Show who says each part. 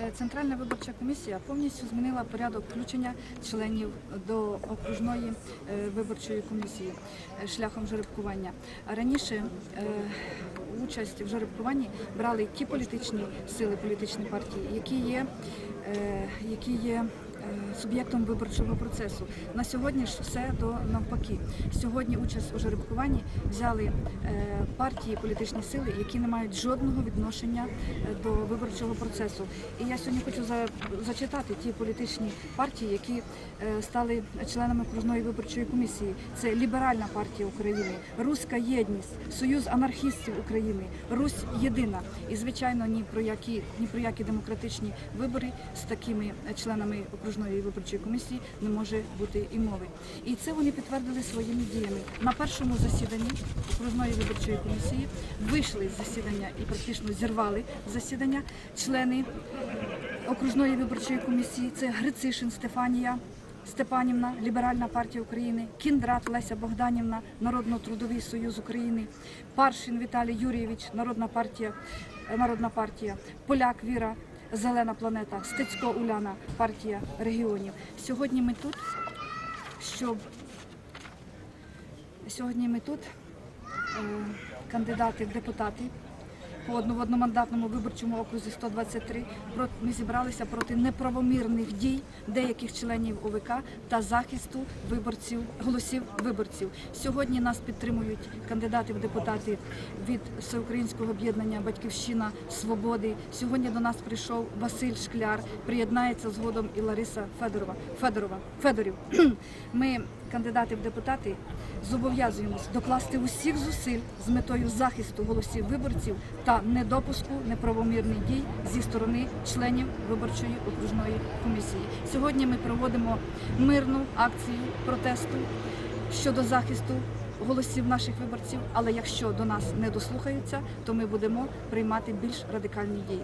Speaker 1: Е, Центральна виборча комісія повністю змінила порядок включення членів до окружної е, виборчої комісії е, шляхом жеребкування. Раніше участь в жеребкуванні брали ті політичні сили, політичні партії, які є, які є суб'єктом виборчого процесу. На сьогодні ж все до навпаки. Сьогодні участь у жеребкуванні взяли е, партії, політичні сили, які не мають жодного відношення е, до виборчого процесу. І я сьогодні хочу за- зачитати ті політичні партії, які е, стали членами окружної виборчої комісії. Це Ліберальна партія України, Руська єдність, Союз анархістів України, Русь Єдина. І звичайно, ні про які ні про які демократичні вибори з такими членами окружної виборчої комісії не може бути і мови. І це вони підтвердили своїми діями. На першому засіданні окружної виборчої комісії вийшли з засідання і практично зірвали засідання члени окружної виборчої комісії. Це Грицишин Стефанія. Степанівна, Ліберальна партія України, Кіндрат Леся Богданівна, Народно-трудовий союз України, Паршин Віталій Юрійович, Народна партія, Народна партія, Поляк Віра, Зелена планета, Стецько Уляна, партія регіонів. Сьогодні ми тут, щоб сьогодні ми тут, е, кандидати в депутати по одно- в одномандатному виборчому окрузі 123 про- ми зібралися проти неправомірних дій деяких членів ОВК та захисту виборців голосів виборців. Сьогодні нас підтримують кандидати в депутати від всеукраїнського об'єднання Батьківщина Свободи. Сьогодні до нас прийшов Василь Шкляр. Приєднається згодом і Лариса Федорова. Федорова Федорів. Ми кандидати в депутати зобов'язуємось докласти усіх зусиль з метою захисту голосів виборців та недопуску неправомірних дій зі сторони членів виборчої окружної комісії. Сьогодні ми проводимо мирну акцію протесту щодо захисту голосів наших виборців. Але якщо до нас не дослухаються, то ми будемо приймати більш радикальні дії.